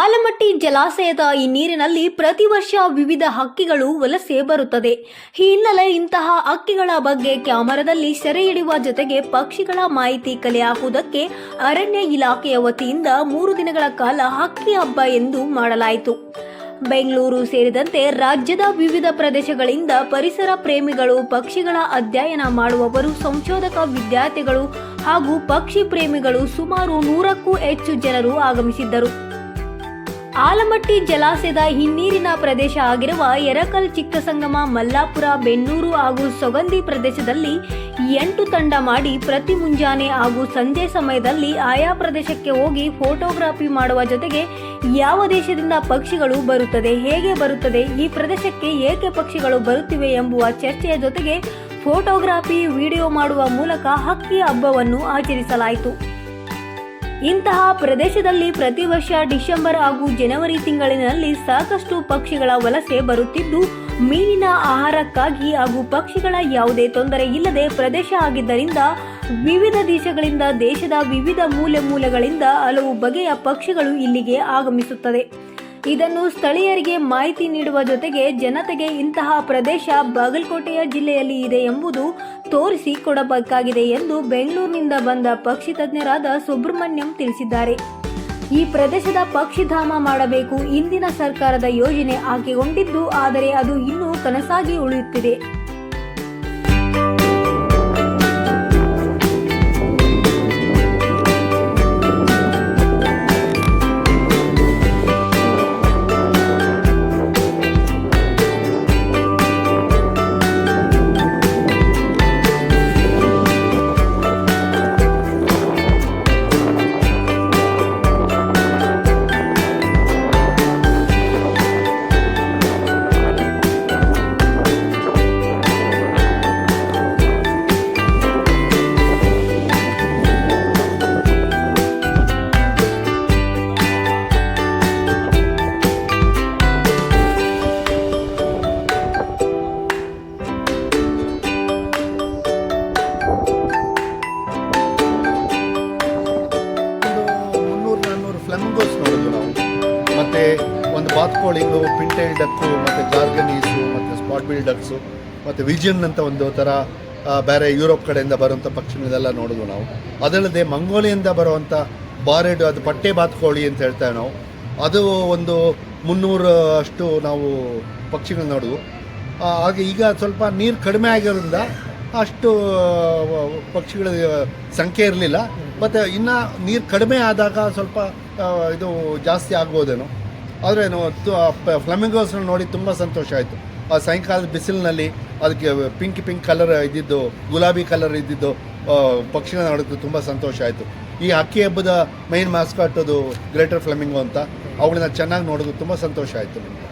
ಆಲಮಟ್ಟಿ ಜಲಾಶಯದ ಈ ನೀರಿನಲ್ಲಿ ಪ್ರತಿ ವರ್ಷ ವಿವಿಧ ಹಕ್ಕಿಗಳು ವಲಸೆ ಬರುತ್ತದೆ. ಈ ಹಿನ್ನೆಲೆ ಇಂತಹ ಹಕ್ಕಿಗಳ ಬಗ್ಗೆ ಕ್ಯಾಮರಾದಲ್ಲಿ ಸೆರೆ ಹಿಡಿಯುವ ಜೊತೆಗೆ ಪಕ್ಷಿಗಳ ಮಾಹಿತಿ ಕಲೆ ಹಾಕುವುದಕ್ಕೆ ಅರಣ್ಯ ಇಲಾಖೆಯ ವತಿಯಿಂದ ಮೂರು ದಿನಗಳ ಕಾಲ ಹಕ್ಕಿ ಹಬ್ಬ ಎಂದು ಮಾಡಲಾಯಿತು. ಬೆಂಗಳೂರು ಸೇರಿದಂತೆ ರಾಜ್ಯದ ವಿವಿಧ ಪ್ರದೇಶಗಳಿಂದ ಪರಿಸರ ಪ್ರೇಮಿಗಳು ಪಕ್ಷಿಗಳ ಅಧ್ಯಯನ ಮಾಡುವವರು, ಸಂಶೋಧಕ ವಿದ್ಯಾರ್ಥಿಗಳು ಹಾಗೂ ಪಕ್ಷಿ ಪ್ರೇಮಿಗಳು ಸುಮಾರು ನೂರಕ್ಕೂ ಹೆಚ್ಚು ಜನರು ಆಗಮಿಸಿದ್ದರು. ಆಲಮಟ್ಟಿ ಜಲಾಶಯದ ಹಿನ್ನೀರಿನ ಪ್ರದೇಶ ಆಗಿರುವ ಎರಕಲ್ ಚಿಕ್ಕಸಂಗಮ, ಮಲ್ಲಾಪುರ, ಬೆನ್ನೂರು ಹಾಗೂ ಸೊಗಂದಿ ಪ್ರದೇಶದಲ್ಲಿ ಎಂಟು ತಂಡ ಮಾಡಿ ಪ್ರತಿ ಮುಂಜಾನೆ ಹಾಗೂ ಸಂಜೆ ಸಮಯದಲ್ಲಿ ಆಯಾ ಪ್ರದೇಶಕ್ಕೆ ಹೋಗಿ ಫೋಟೋಗ್ರಾಫಿ ಮಾಡುವ ಜೊತೆಗೆ ಯಾವ ದೇಶದಿಂದ ಪಕ್ಷಿಗಳು ಬರುತ್ತದೆ, ಹೇಗೆ ಬರುತ್ತದೆ, ಈ ಪ್ರದೇಶಕ್ಕೆ ಏಕೆ ಪಕ್ಷಿಗಳು ಬರುತ್ತಿವೆ ಎಂಬುವ ಚರ್ಚೆಯ ಜೊತೆಗೆ ಫೋಟೋಗ್ರಾಫಿ, ವಿಡಿಯೋ ಮಾಡುವ ಮೂಲಕ ಹಕ್ಕಿ ಹಬ್ಬವನ್ನು ಆಚರಿಸಲಾಯಿತು. ಇಂತಹ ಪ್ರದೇಶದಲ್ಲಿ ಪ್ರತಿ ವರ್ಷ ಡಿಸೆಂಬರ್ ಹಾಗೂ ಜನವರಿ ತಿಂಗಳಿನಲ್ಲಿ ಸಾಕಷ್ಟು ಪಕ್ಷಿಗಳ ವಲಸೆ ಬರುತ್ತಿದ್ದು, ಮೀನಿನ ಆಹಾರಕ್ಕಾಗಿ ಹಾಗೂ ಪಕ್ಷಿಗಳ ಯಾವುದೇ ತೊಂದರೆ ಇಲ್ಲದೆ ಪ್ರದೇಶ ಆಗಿದ್ದರಿಂದ ವಿವಿಧ ದೇಶಗಳಿಂದ ದೇಶದ ವಿವಿಧ ಮೂಲೆ ಮೂಲೆಗಳಿಂದ ಹಲವು ಬಗೆಯ ಪಕ್ಷಿಗಳು ಇಲ್ಲಿಗೆ ಆಗಮಿಸುತ್ತದೆ ಇದನ್ನು ಸ್ಥಳೀಯರಿಗೆ ಮಾಹಿತಿ ನೀಡುವ ಜೊತೆಗೆ ಜನತೆಗೆ ಇಂತಹ ಪ್ರದೇಶ ಬಾಗಲಕೋಟೆಯ ಜಿಲ್ಲೆಯಲ್ಲಿ ಇದೆ ಎಂಬುದು ತೋರಿಸಿ ಕೊಡಬೇಕಾಗಿದೆ ಎಂದು ಬೆಂಗಳೂರಿನಿಂದ ಬಂದ ಪಕ್ಷಿ ತಜ್ಞರಾದ ಸುಬ್ರಹ್ಮಣ್ಯಂ ತಿಳಿಸಿದ್ದಾರೆ. ಈ ಪ್ರದೇಶದ ಪಕ್ಷಿಧಾಮ ಮಾಡಬೇಕು, ಇಂದಿನ ಸರ್ಕಾರದ ಯೋಜನೆ ಆಕೆಗೊಂಡಿದ್ದು ಆದರೆ ಅದು ಇನ್ನೂ ಕನಸಾಗಿ ಉಳಿಯುತ್ತಿದೆ. ಒಂದು ಬಾತ್ಕೋಳಿಂಗು, ಪಿಂಟೈಲ್ ಡಕ್ಕು, ಮತ್ತು ಗಾರ್ಗನೀಸು ಮತ್ತು ಸ್ಪಾಟ್ ಬಿಲ್ ಡಕ್ಸು ಮತ್ತು ವಿಜಿಯನ್ ಅಂತ ಒಂದು ಥರ ಬೇರೆ ಯುರೋಪ್ ಕಡೆಯಿಂದ ಬರುವಂಥ ಪಕ್ಷಿಗಳನ್ನೆಲ್ಲ ನೋಡಿದ್ವು ನಾವು. ಅದಲ್ಲದೆ ಮಂಗೋಲಿಯಿಂದ ಬರುವಂಥ ಬಾರೆಡ್, ಅದು ಪಟ್ಟೆ ಬಾತ್ಕೋಳಿ ಅಂತ ಹೇಳ್ತೇವೆ ನಾವು. ಅದು ಒಂದು ಮುನ್ನೂರು ಅಷ್ಟು ನಾವು ಪಕ್ಷಿಗಳನ್ನ ನೋಡಿದ್ವು ಹಾಗೆ ಈಗ ಸ್ವಲ್ಪ ನೀರು ಕಡಿಮೆ ಆಗಿರೋದ್ರಿಂದ ಅಷ್ಟು ಪಕ್ಷಿಗಳ ಸಂಖ್ಯೆ ಇರಲಿಲ್ಲ. ಮತ್ತು ಇನ್ನು ನೀರು ಕಡಿಮೆ ಆದಾಗ ಸ್ವಲ್ಪ ಇದು ಜಾಸ್ತಿ ಆಗ್ಬೋದೇನೋ. ಆದರೆ ಫ್ಲಮಿಂಗೋಸ್ನ ನೋಡಿ ತುಂಬ ಸಂತೋಷ ಆಯಿತು. ಆ ಸಾಯಂಕಾಲದ ಬಿಸಿಲಿನಲ್ಲಿ ಅದಕ್ಕೆ ಪಿಂಕ್ ಪಿಂಕ್ ಕಲರ್ ಇದ್ದಿದ್ದು, ಗುಲಾಬಿ ಕಲರ್ ಇದ್ದಿದ್ದು ಪಕ್ಷಿಗಳನ್ನ ನೋಡೋದು ತುಂಬ ಸಂತೋಷ ಆಯಿತು. ಈ ಹಕ್ಕಿ ಹಬ್ಬದ ಮೈನ್ ಮಾಸ್ಕಾಟ್ ಅದು ಗ್ರೇಟರ್ ಫ್ಲಮಿಂಗೋ ಅಂತ. ಅವುಗಳನ್ನ ಚೆನ್ನಾಗಿ ನೋಡೋದು ತುಂಬ ಸಂತೋಷ ಆಯಿತು ನಮಗೆ.